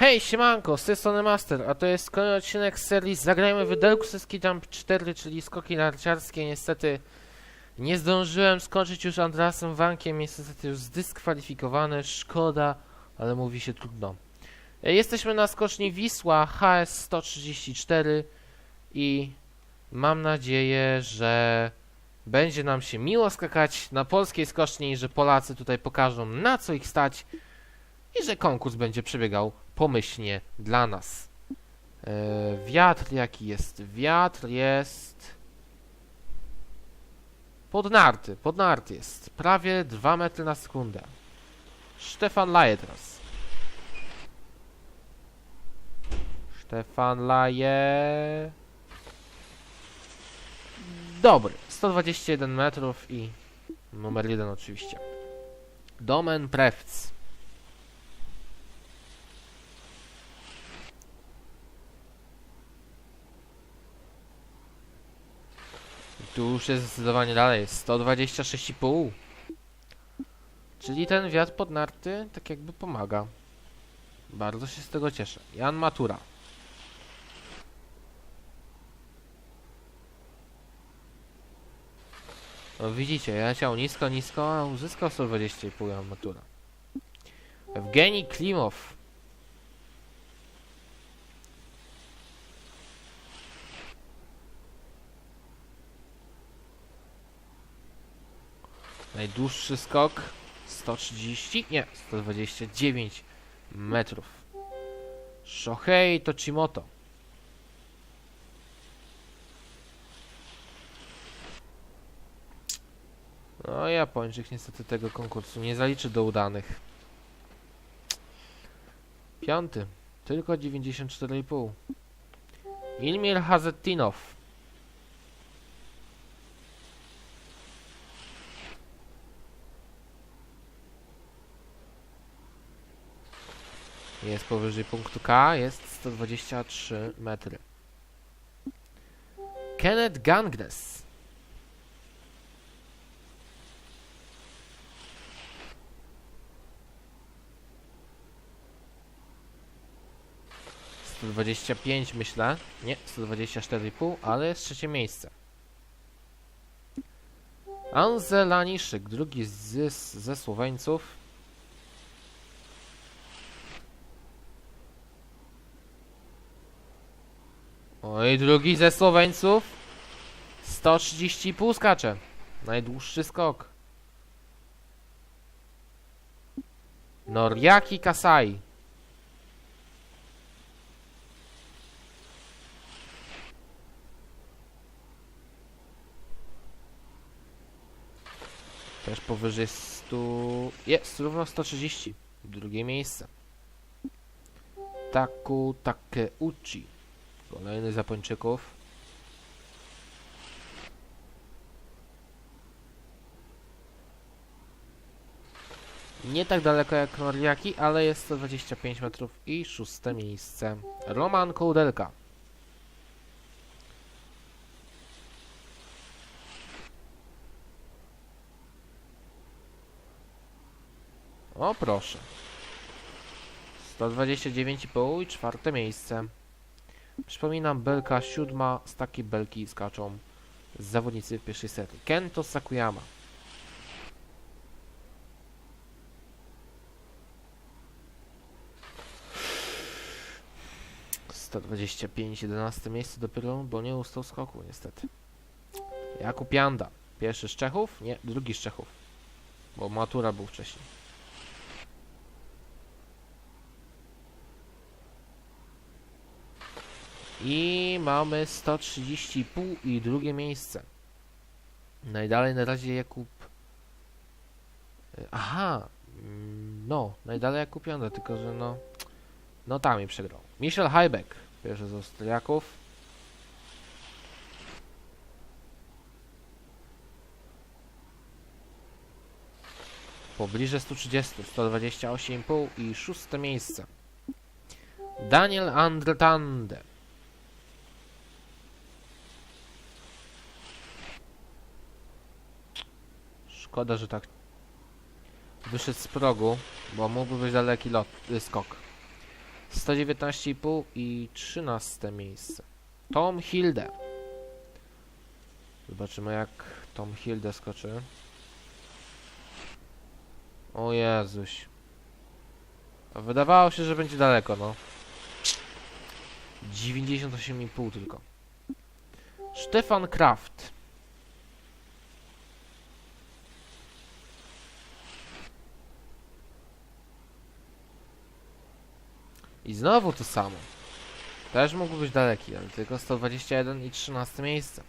Hej, siemanko, z tej strony Master, a to jest kolejny odcinek z serii Zagrajmy w Delku Ski Jump 4, czyli skoki narciarskie. Niestety nie zdążyłem skończyć już Andrasem Wankiem, jest niestety już zdyskwalifikowany, szkoda, ale mówi się trudno. E, Jesteśmy na skoczni Wisła HS 134 i mam nadzieję, że będzie nam się miło skakać na polskiej skoczni że Polacy tutaj pokażą na co ich stać i że konkurs będzie przebiegał pomyślnie dla nas. E, wiatr jaki jest? Wiatr jest podnarty, podnarty jest. Prawie 2 metry na sekundę. Stefan laje teraz. Stefan laje. Dobry. 121 metrów i numer 1 oczywiście. Domen Prewc. Tu już jest zdecydowanie dalej, 126,5. Czyli ten wiatr pod narty tak jakby pomaga. Bardzo się z tego cieszę. Jan Matura. No widzicie, ja chciał nisko, nisko, a uzyskał 120,5 Jan Matura. Evgeni Klimow. Najdłuższy skok 130, nie, 129 metrów. Shohei Tochimoto. No, Japończyk niestety tego konkursu nie zaliczy do udanych. Piąty, tylko 94,5. Ilmir Hazetinow. Jest powyżej punktu K, jest 123 metry. Kenneth Gangnes. Sto dwadzieścia pięć myślę. Nie, 124,5, ale jest trzecie miejsce. Anze Laniszyk, drugi z, ze Słoweńców. Oj, drugi ze Słoweńców. 130,5 skacze. Najdłuższy skok. Noriaki Kasai. Też powyżej 100... Jest, równo 130. Drugie miejsce. Taku Takeuchi. Kolejny z. Nie tak daleko jak Noriaki, ale jest 125 metrów i szóste miejsce. Roman Kołdelka. O proszę. 129,5 i czwarte miejsce. Przypominam, belka siódma, z takiej belki skaczą zawodnicy pierwszej serii. Kento Sakuyama. Sto dwadzieścia pięć, jedenaste miejsce dopiero, bo nie ustał skoku niestety. Jakub Janda. Pierwszy z Czechów? Nie, drugi z Czechów. Bo matura był wcześniej. I mamy 130,5 i drugie miejsce. Najdalej na razie Jakub. Aha, no, najdalej Jakub tylko że no. No tam i przegrał. Michel Heibeck, pierwszy z Austriaków. Pobliże 130, 128,5 i szóste miejsce. Daniel Andretande. Szkoda, że tak wyszedł z progu, bo mógłby być daleki lot, y, skok. 119,5 i 13 miejsce. Tom Hilde. Zobaczymy jak Tom Hilde skoczy. O Jezuś. Wydawało się, że będzie daleko, no. 98,5 tylko. Stefan Kraft. I znowu to samo. Też mógł być daleki, ale tylko 121 i 13 miejsce.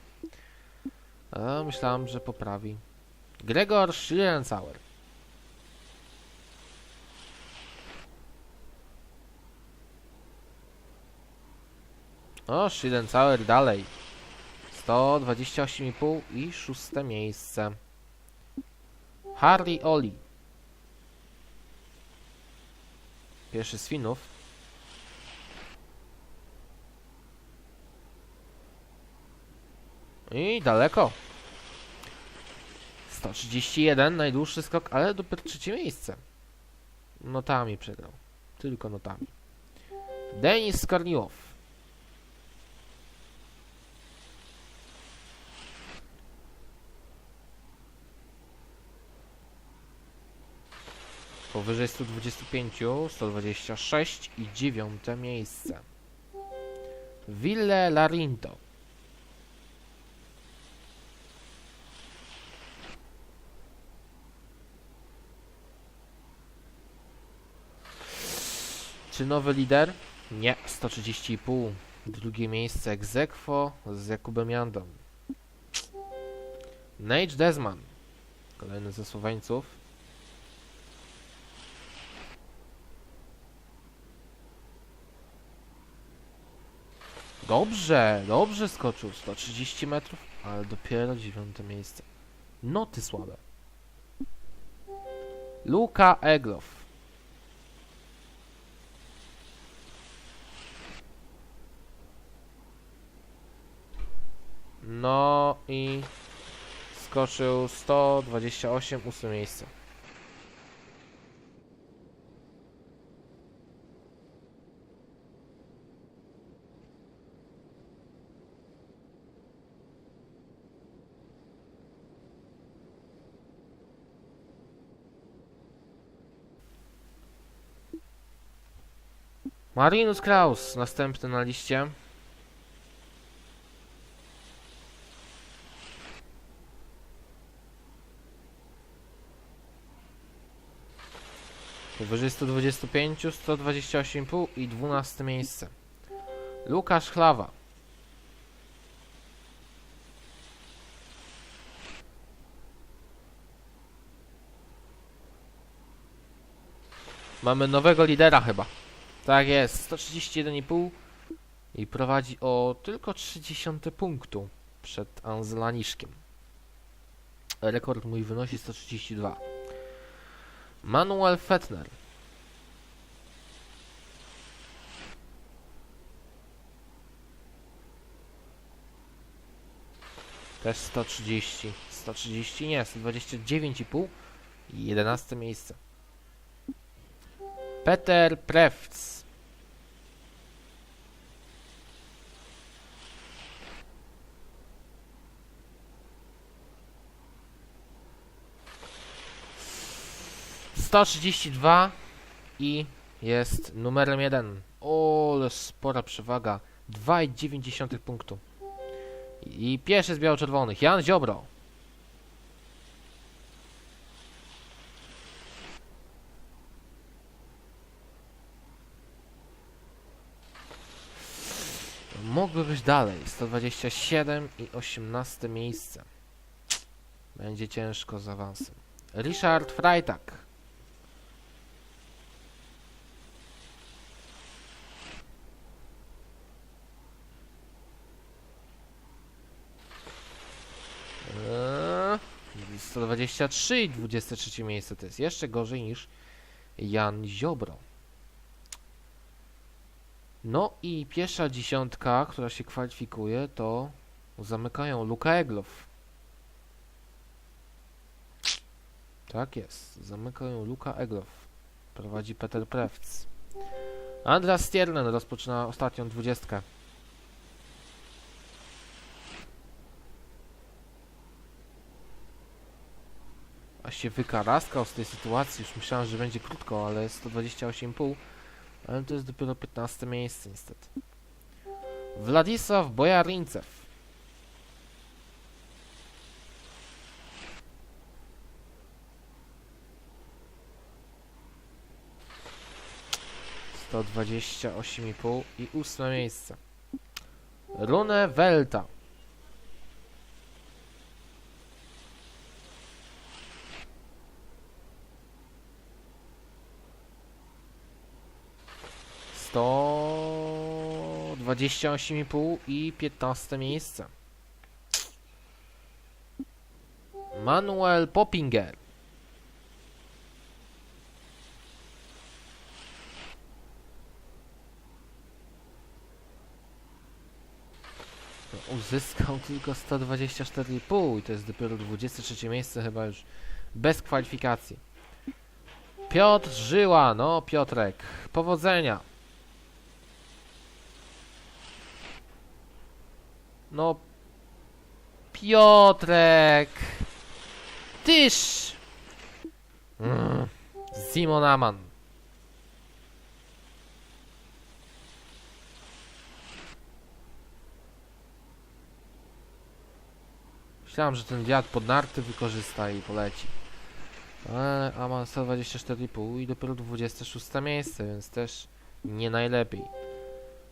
A myślałem, że poprawi. Gregor Schlierencauer. O, Schlierencauer dalej. 128,5 i szóste miejsce. Harry Oli. Pierwszy z Finów. I daleko. 131, najdłuższy skok, ale dopiero trzecie miejsce. Notami przegrał. Tylko notami. Denis Skarniłow. Powyżej 125, 126 i dziewiąte miejsce. Ville Larinto. Czy nowy lider? Nie, 130,5. Drugie miejsce Egzekwo z Jakubem Jandą. Nate Desman. Kolejny ze Słoweńców. Dobrze, dobrze skoczył. 130 metrów, ale dopiero dziewiąte miejsce. Noty słabe. Luka Eglow. No i skoczył 128, ósme miejsce. Marinus Kraus, następny na liście. 125, 128,5 i 12 miejsce. Łukasz Chlawa. Mamy nowego lidera chyba. Tak jest, 131,5 i prowadzi o tylko 30 punktu przed Anzelaniszkiem. Rekord mój wynosi 132. Manuel Fettner. Też 130. 130 nie, 129,5 i 11 miejsce. Peter Prewc. Sto trzydzieści dwa i jest numerem jeden. O, spora przewaga. 2,9 punktu. I pierwszy z biało-czerwonych. Jan Ziobro. Mógłby być dalej. 127 i 18 miejsce. Będzie ciężko z awansem. Richard Freitag. Eee, 123 i 23 miejsce to jest jeszcze gorzej niż Jan Ziobro. No i pierwsza dziesiątka, która się kwalifikuje, to zamykają Luka Eglow. Tak jest, zamykają Luka Eglow. Prowadzi Peter Prewc. Andras Stierlen rozpoczyna ostatnią dwudziestkę. Się wykaraskał z tej sytuacji. Już myślałem, że będzie krótko, ale jest 128,5. Ale to jest dopiero 15 miejsce niestety. Władysław Bojarincew. I pół i ósme miejsce. Rune Welta. Sto dwadzieścia osiem i pół i piętnaste miejsce. Manuel Poppinger. Uzyskał tylko 124,5 i to jest dopiero 23 miejsce chyba już bez kwalifikacji. Piotr Żyła, no Piotrek, powodzenia. No Piotrek. Tyż. Mm. Simon Aman. Myślałem, że ten wiatr pod narty wykorzysta i poleci. Ale Aman 124,5 i dopiero 26 miejsce, więc też nie najlepiej.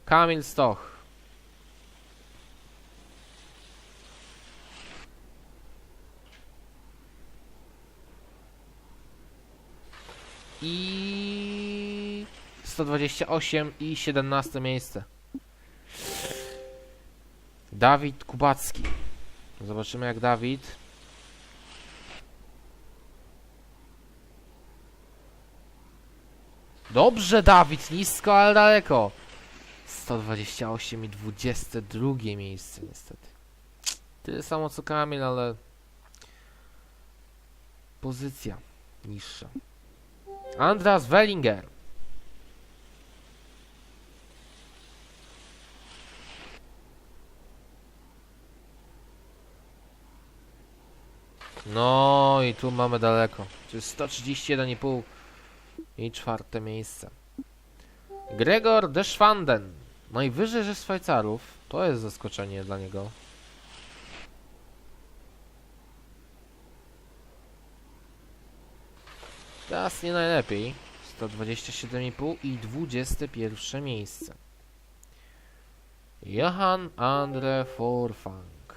Kamil Stoch. I 128 i 17 miejsce. Dawid Kubacki. Zobaczymy jak Dawid. Dobrze Dawid, nisko, ale daleko. 128 i 22 miejsce niestety. Tyle samo co Kamil, ale pozycja niższa. Andras Wellinger. No i tu mamy daleko. To jest 131,5 i czwarte miejsce. Gregor Deschwanden. Najwyżej ze Szwajcarów. To jest zaskoczenie dla niego. Teraz nie najlepiej. 127,5 i 21 miejsce. Johan Andre Forfang.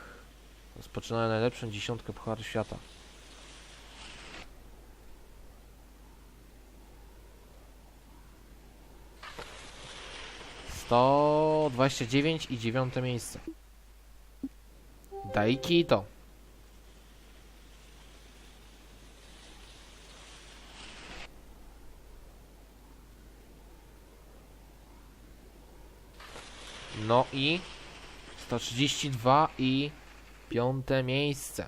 Rozpoczyna najlepszą dziesiątkę Pucharu Świata. Dwadzieścia dziewięć i dziewiąte miejsce. Daikito. No i 132 i piąte miejsce.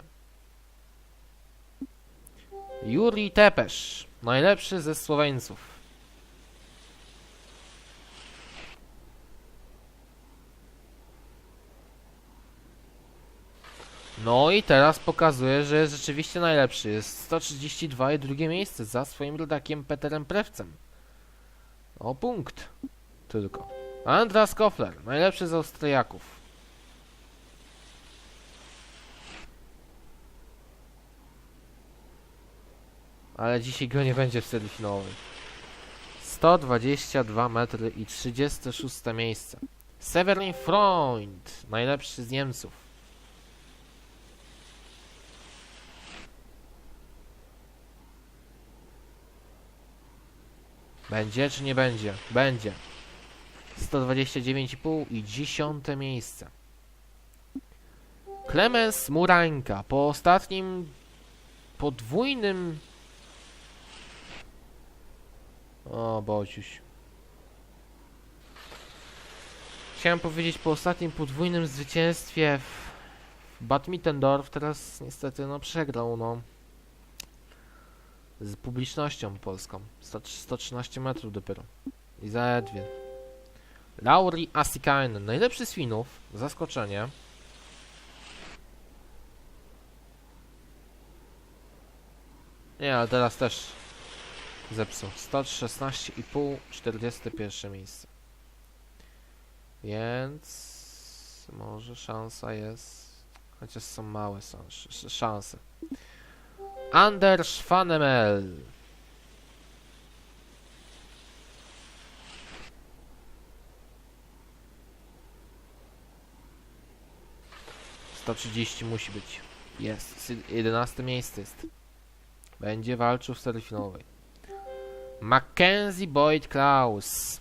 Juri Tepesz, najlepszy ze Słoweńców. No i teraz pokazuje, że rzeczywiście najlepszy. Jest 132 i drugie miejsce za swoim rodakiem Peterem Prewcem. O punkt. Tylko. Andras Kofler, najlepszy z Austriaków. Ale dzisiaj go nie będzie w serii finałowej. 122 metry i 36 miejsce. Severin Freund, najlepszy z Niemców. Będzie czy nie będzie? Będzie. 129,5 i dziesiąte miejsce. Klemens Murańka po ostatnim podwójnym o Bociuś Chciałem powiedzieć po ostatnim podwójnym zwycięstwie w w Bad Mittendorf teraz niestety no przegrał no z publicznością polską 100, 113 metrów dopiero I zaledwie. Lauri Asikainen, najlepszy z Finów, zaskoczenie. Nie, ale teraz też zepsuł. 116,5, 41 miejsce. Więc może szansa jest, chociaż są małe szanse. Anders Fanemel. 130 musi być. Jest. 11 miejsce jest. Będzie walczył w serii finałowej. Mackenzie Boyd Klaus.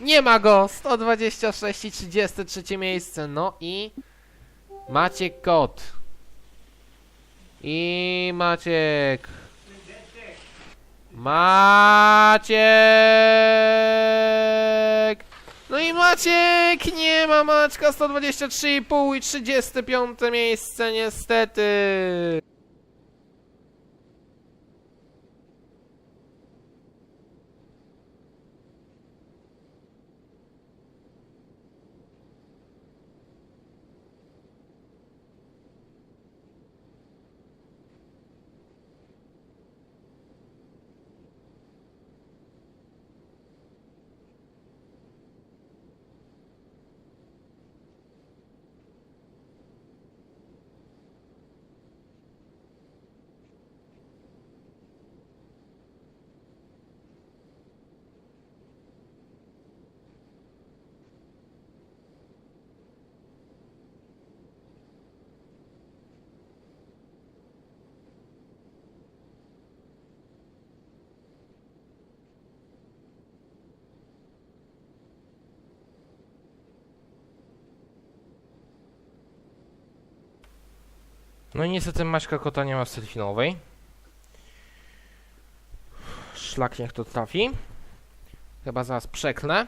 Nie ma go! 126 i 33 miejsce. No i Maciek Kot. I Maciek. Maciek! No i Maciek! Nie ma Maćka 123,5 i 35 miejsce niestety. No i niestety Maćka Kota nie ma w serii finałowej. Szlak niech to trafi. Chyba zaraz przeklnę.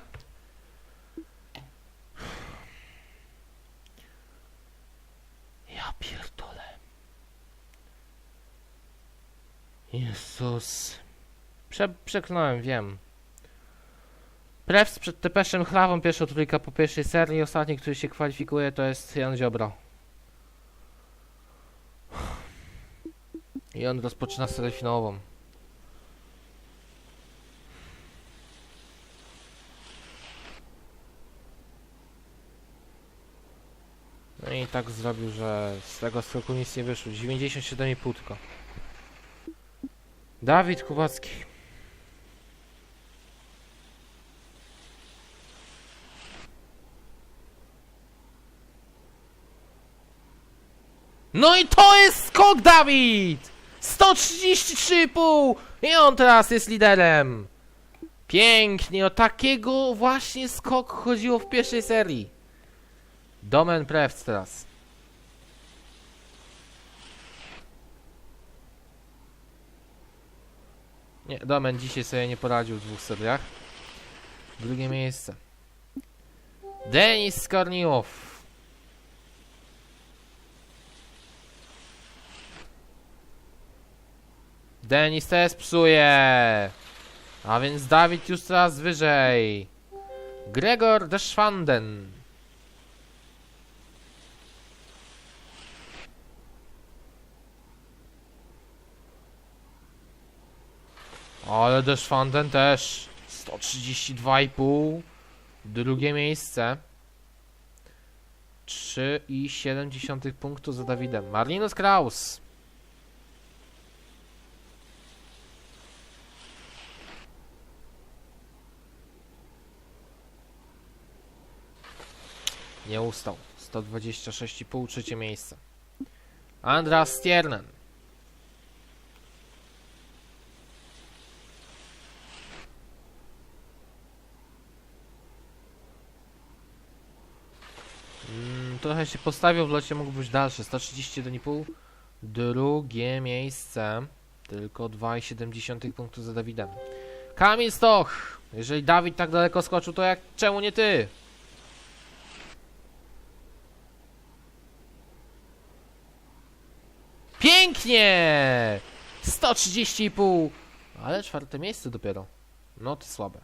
Ja pierdolę. Jezus. Prze przeklnąłem, wiem. Prewz przed Tepeszem Chlawą pierwsza trójka po pierwszej serii. Ostatni, który się kwalifikuje to jest Jan Ziobro. I on rozpoczyna serię finałową. No i tak zrobił, że z tego skoku nic nie wyszło. 97,5 tylko. Dawid Kubacki. No i to jest skok Dawid! 133,5 i on teraz jest liderem. Pięknie, o takiego właśnie skok chodziło w pierwszej serii. Domen Prewc teraz. Nie, Domen dzisiaj sobie nie poradził w dwóch seriach. Drugie miejsce. Denis Korniłow. Denis też psuje. A więc Dawid już coraz wyżej. Gregor Deschwanden. Ale Deschwanden też. 132,5. Drugie miejsce. 3,7 punktu za Dawidem. Marlinus Kraus. Nie ustał. 126,5 trzecie miejsce. Andras Stiernen. Mm, trochę się postawił w locie, mógł być dalszy. 131,5. Drugie miejsce. Tylko 2,7 punktu za Dawidem. Kamil Stoch. Jeżeli Dawid tak daleko skoczył, to jak czemu nie ty? Pięknie! 130,5. Ale czwarte miejsce dopiero. No to słabe.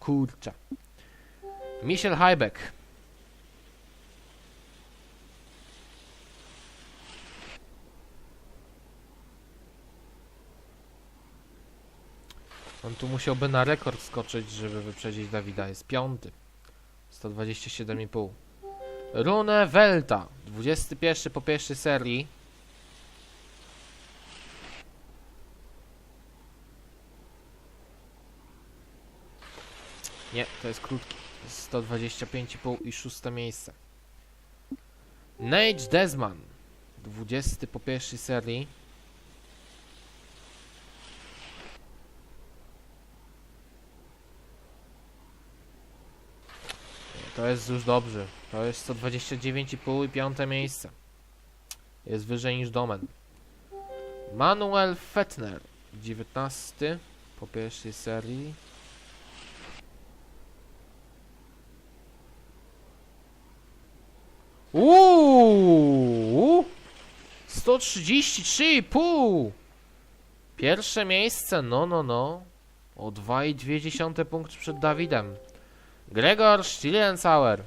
Kurczę. Michel Heibeck. On tu musiałby na rekord skoczyć, żeby wyprzedzić Dawida. Jest piąty. 127,5. Rune Welta. 21 po pierwszej serii. Nie, to jest krótki. 125,5 i szóste miejsce. Nate Desman. 20 po pierwszej serii. To jest już dobrze. To jest 129,5 i piąte miejsce. Jest wyżej niż Domen. Manuel Fettner. 19 po pierwszej serii. Uuu! 133,5! Pierwsze miejsce, no, no, no. O 2,2 punkt przed Dawidem. Gregor Stillensauer.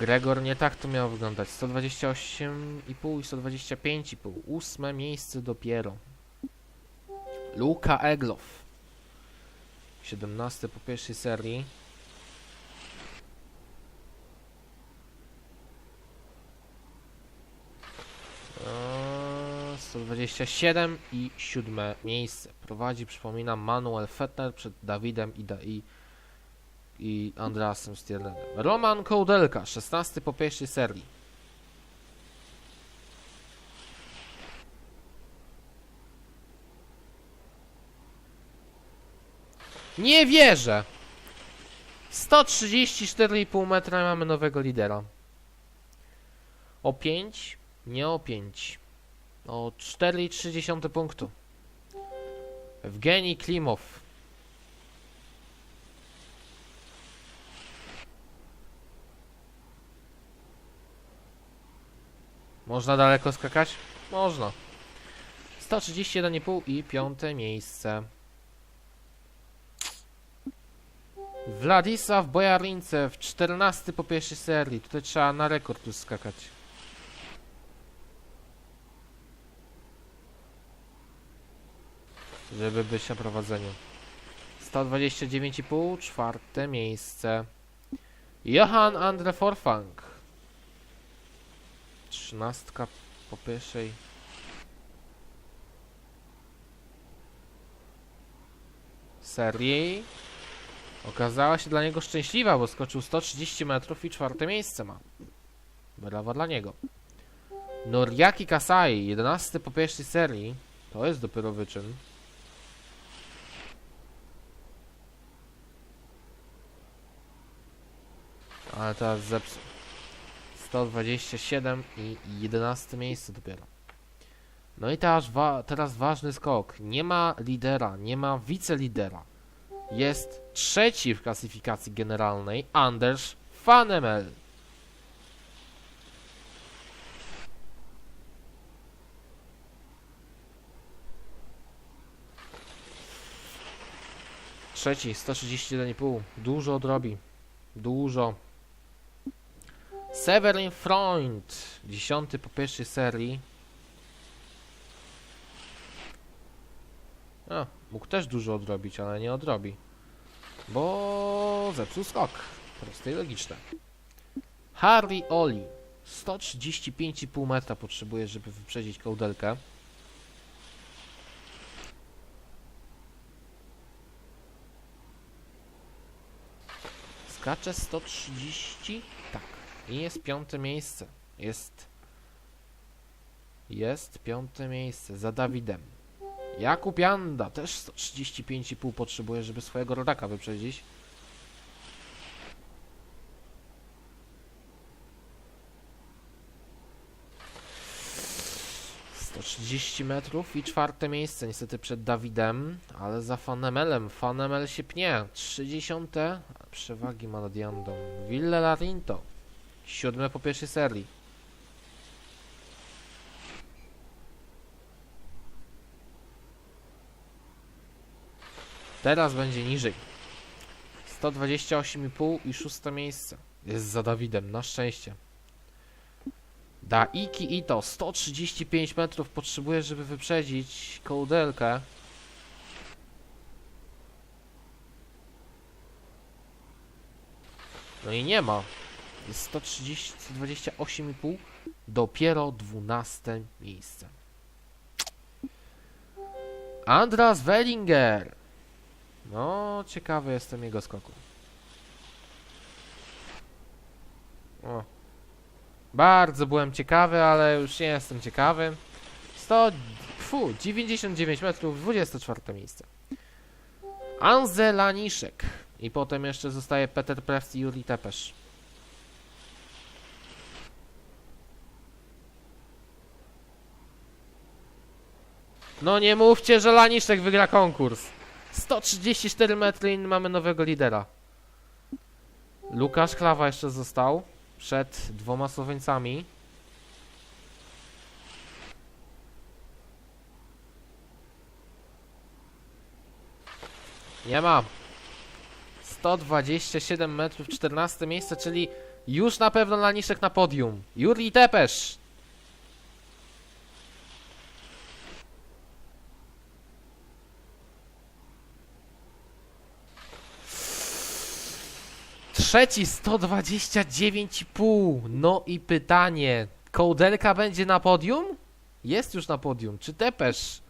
Gregor nie tak to miało wyglądać. 128,5 i 125,5. Ósme miejsce dopiero. Luka Egloff. 17 po pierwszej serii. Eee, 127 i siódme miejsce. Prowadzi, przypominam, Manuel Fettner przed Dawidem i, da, i, i Andreasem Stierlenem. Roman Kołdelka, 16 po pierwszej serii. Nie wierzę! 134,5 metra mamy nowego lidera. O 5? Nie o 5. O 4,3 punktu. Evgeni Klimow. Można daleko skakać? Można. 131,5 i piąte miejsce. Władysław Bojarincew, 14 po pierwszej serii. Tutaj trzeba na rekord tu skakać. Żeby być na prowadzeniu. 129,5, czwarte miejsce. Johan Andre Forfang. 13 po pierwszej. Serii. Okazała się dla niego szczęśliwa, bo skoczył 130 metrów i czwarte miejsce ma. Brawa dla niego. Noriaki Kasai, 11 po pierwszej serii. To jest dopiero wyczyn. Ale teraz zepsuł. 127 i 11 miejsce dopiero. No i teraz, wa teraz ważny skok. Nie ma lidera, nie ma wicelidera jest trzeci w klasyfikacji generalnej Anders Fanemel. Trzeci, 131,5. Dużo odrobi. Dużo. Severin Freund, dziesiąty po pierwszej serii. A, mógł też dużo odrobić, ale nie odrobi. Bo zepsuł skok. Proste i logiczne. Harry Oli. 135,5 metra potrzebuje, żeby wyprzedzić kołdelkę. Skacze 130? Tak. I jest piąte miejsce. Jest. Jest piąte miejsce za Dawidem. Jakub Janda też 135,5 potrzebuje, żeby swojego rodaka wyprzedzić. 130 metrów i czwarte miejsce niestety przed Dawidem, ale za Fanemelem. Fanemel się pnie. 30 przewagi ma nad Jandą. Ville Larinto. Siódme po pierwszej serii. Teraz będzie niżej. 128,5 i szóste miejsce. Jest za Dawidem, na szczęście. Daiki Ito, 135 metrów potrzebuje, żeby wyprzedzić kołdelkę. No i nie ma. Jest 130, 128,5. Dopiero 12 miejsce. Andras Wellinger. No, ciekawy jestem jego skoku. O. Bardzo byłem ciekawy, ale już nie jestem ciekawy. 100, fu, 99 metrów, 24 miejsce. Anze Laniszek. I potem jeszcze zostaje Peter Prewc i Juri Tepesz. No nie mówcie, że Laniszek wygra konkurs. 134 metry i mamy nowego lidera. Lukasz Klawa jeszcze został przed dwoma Słoweńcami. Nie ma. 127 metrów, 14 miejsce, czyli już na pewno Laniszek na podium. Juri Tepesz. Trzeci 129,5. No i pytanie. Kołdelka będzie na podium? Jest już na podium. Czy Tepesz?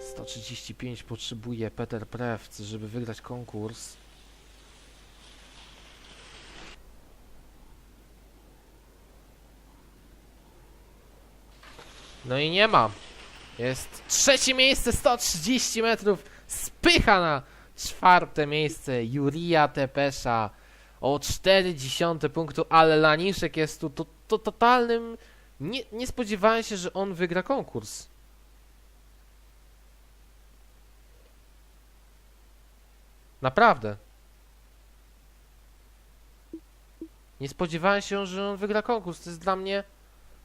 135 potrzebuje Peter Prewc, żeby wygrać konkurs. No i nie ma. Jest trzecie miejsce, 130 metrów. Spycha na czwarte miejsce Juria Tepesza o 0,4 punktu, ale Laniszek jest tu to, to totalnym... Nie, nie spodziewałem się, że on wygra konkurs. Naprawdę. Nie spodziewałem się, że on wygra konkurs. To jest dla mnie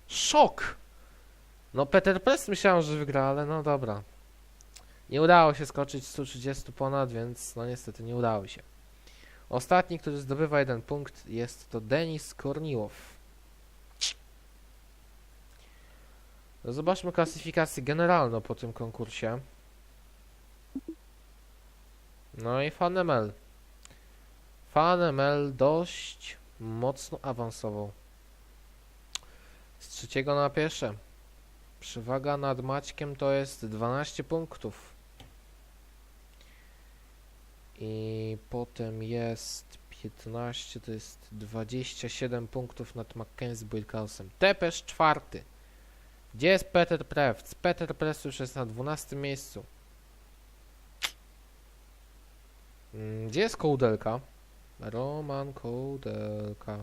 szok. No Peter Press myślałem, że wygra, ale no dobra. Nie udało się skoczyć 130 ponad, więc no niestety nie udało się. Ostatni, który zdobywa jeden punkt jest to Denis Korniłow. Zobaczmy klasyfikację generalną po tym konkursie. No i Fanemel. Fanemel dość mocno awansował. Z trzeciego na pierwsze. Przewaga nad Maćkiem to jest 12 punktów. I potem jest 15, to jest 27 punktów nad Mackenzie Builkausem. Tepesz czwarty. Gdzie jest Peter Prewc? Peter Prewc już jest na 12 miejscu. Mm, Gdzie jest Kołdelka? Roman Kołdelka.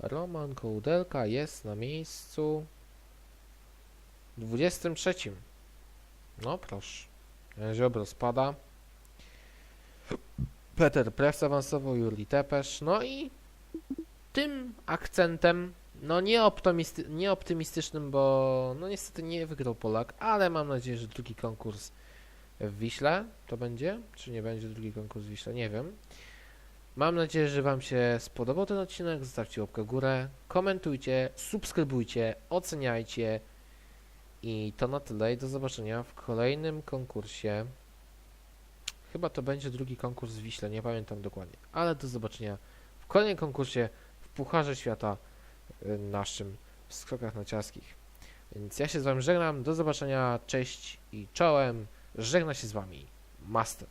Roman Kołdelka jest na miejscu 23. No proszę. Ziobro spada. Peter Prewc awansował, Juri Tepesz. No i tym akcentem, no nie, optymisty, nie optymistycznym, bo no niestety nie wygrał Polak, ale mam nadzieję, że drugi konkurs w Wiśle to będzie, czy nie będzie drugi konkurs w Wiśle, nie wiem. Mam nadzieję, że Wam się spodobał ten odcinek, zostawcie łapkę w górę, komentujcie, subskrybujcie, oceniajcie i to na tyle i do zobaczenia w kolejnym konkursie. Chyba to będzie drugi konkurs w Wiśle, nie pamiętam dokładnie, ale do zobaczenia w kolejnym konkursie w Pucharze Świata y, naszym w skokach narciarskich. Więc ja się z Wami żegnam, do zobaczenia, cześć i czołem, żegna się z Wami Master.